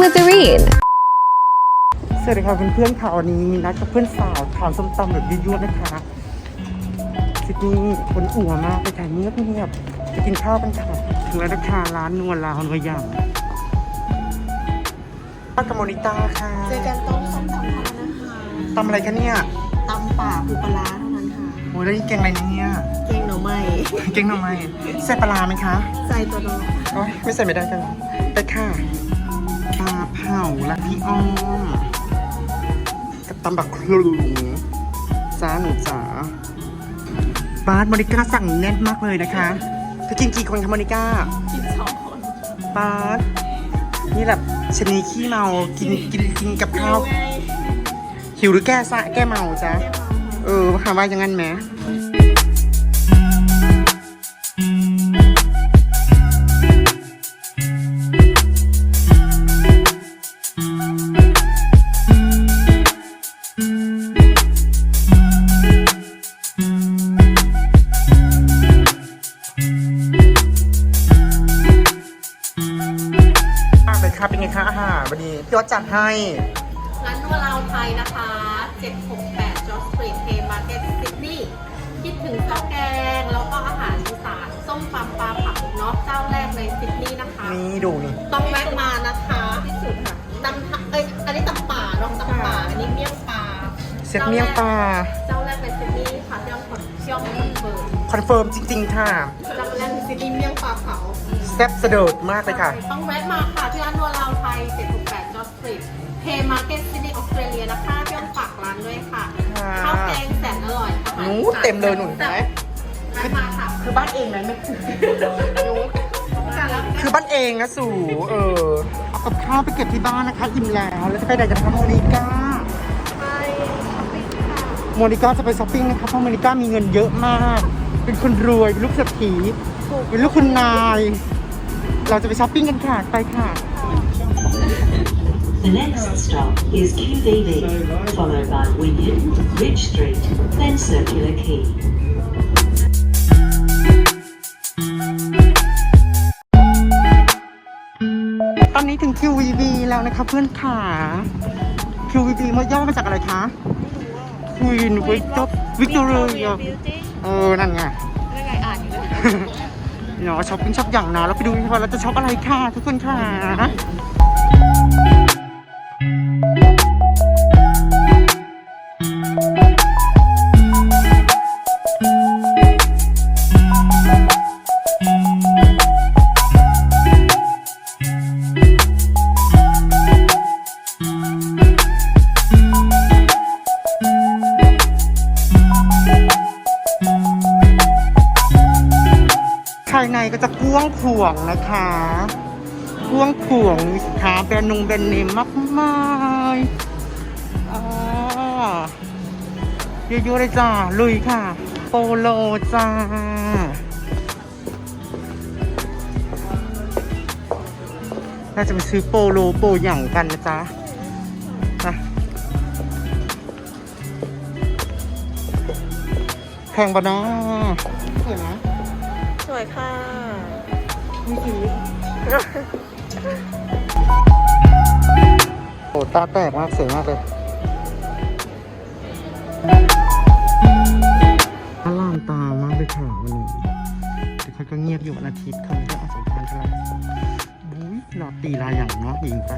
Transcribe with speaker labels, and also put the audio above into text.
Speaker 1: สวัสดีค่ะเพื่อนๆค่ะวันนี้มีนัดกับเพื่อนสาวทานส้มตำแบบยั่วๆนะคะซิดนีย์คนอั่วมากเลยค่ะเงียบเงียบๆจะกินข้าวกันค่ะถึงแล้วนะคะร้านนวลลาวนัวย่างป้ากับโมนิต้าค่ะ
Speaker 2: เจอกันต้มส้มตำเท่านั้นนะคะ
Speaker 1: ตำอะไรคะเนี่ย
Speaker 2: ตำป่าปูปลาร้าเท่านั้นค่ะ
Speaker 1: โอ้ยแล้วนี่แกงอะไรเนี่ย
Speaker 2: แกงหน่อไม้
Speaker 1: แกงหน่อไม้ใส่ปลาร้าไหมคะ
Speaker 2: ใส่ตัวน้อง
Speaker 1: โอ้ยไม่ใส่ไม่ได้กันไปค่ะ ปลาเผาและพี่อ้อมกับตำบักคลุงจ้าหนูจ๋าบาสโมนิก้าสั่งแน่นมากเลยนะคะเธอกินกี่คนคะโมนิก้า
Speaker 2: กินสองคน
Speaker 1: บาสนี่แบบชะนีขี้เมา กินกินกินกับข้าว
Speaker 2: ไง
Speaker 1: หิวหรือแก้ซะแก้เมาจ๊ะ
Speaker 2: แก้เมา
Speaker 1: เออคำว่าอย่างนั้นไหม พี่วัดจัดให้
Speaker 2: ร้านนัวลาวไทยนะคะ 768 George Street Hay Market Sydney คิดถึงข้าวแกง แล้วก็อาหารอีสานส้มตำปลาผักเนาะเจ้าแรกในซิดนีย์นะคะ
Speaker 1: นี่ดูนี่
Speaker 2: ต้องแวะมานะคะที่สุดค่ะตำทะเอ้ยอันนี้ตำป่าเนาะตำป่าอันนี้เมี่ยงปลา
Speaker 1: เซ็ตเมี่ยงปลา
Speaker 2: เจ้าแรกในซิดนีย์ค่ะที่ต้องคอนเชื่อมคอนเฟิร์ม
Speaker 1: คอนเฟิร์มจริง ๆ ค่ะ
Speaker 2: เจ้าแรกในซิดนีย์เมี่ยงปลาเผา
Speaker 1: แซ่บสะเดิดมากเลยค่ะ
Speaker 2: ต้องแวะมาค่ะที่ร้านนัวลาวไทย768 George Street เพย์มาร์เก็ตซิดนีย์ออสเตรเลียนะคะที่ต้องฝากร้านด้วยค่ะ
Speaker 1: ค่ะ
Speaker 2: ข้าวแกงแสนอร่อยอาหาร
Speaker 1: หนู
Speaker 2: อีสาน
Speaker 1: เต็มเลยหนูเห็นไหม
Speaker 2: แวะมาค่ะ
Speaker 1: คือบ้านเองนะไม่คือ
Speaker 2: หนูค่ะแล้ว
Speaker 1: คือบ้านเองนะสู่เออเอากับข้าวไปเก็บที่บ้านนะคะอิ่มแล้วแล้วจะไปไหนกันคะโมนิก้า
Speaker 2: ไปช้อปปิ้งค่ะ
Speaker 1: โมนิก้าจะไปช้อปปิ้งนะคะเพราะโมนิก้ามีเงินเยอะมาก เป็นคนรวยเป็นลูกเศรษฐีเป็นลูกคุณนาย เราจะไปช้อปปิ้งกันค่ะไปค่ะ
Speaker 3: The next stop is QVV, followed by Wynyard, Ridge Street, then Circular Quay.
Speaker 1: ตอนนี้ถึง QVB แล้วนะคะเพื่อนขา QVB มาย่อมาจากอะไรคะ Queen Victoria เออ นั่นไง
Speaker 2: เรื่องไงอ่านอยู่เลย
Speaker 1: เนาะช้อปปิ้งช็อปอย่างนะแล้วไปดูว่าเราจะช็อปอะไรค่ะทุกคนค่ะ จะกว้างนะคะกว้างขวงมีสินค้าแบรนด์นงแบรนด์เนมมากมายอ๋อเยอะๆเลยจ้า ลุยค่ะ โปโลจ้าน่าจะไปซื้อโปโลโปหยั่งกันนะจ๊ะนะแพงปะเนาะสวยนะ
Speaker 2: สวยค่ะ
Speaker 1: โอ้ตาแตกมากสวยมากเลยอลามตามากเลยค่ะวันนี้แต่เขาก็เงียบอยู่วันอาทิตย์เขาไม่ได้อาสงการเท่าไหร่อุ้ยรอตีลายอย่างเนาะหญิงไป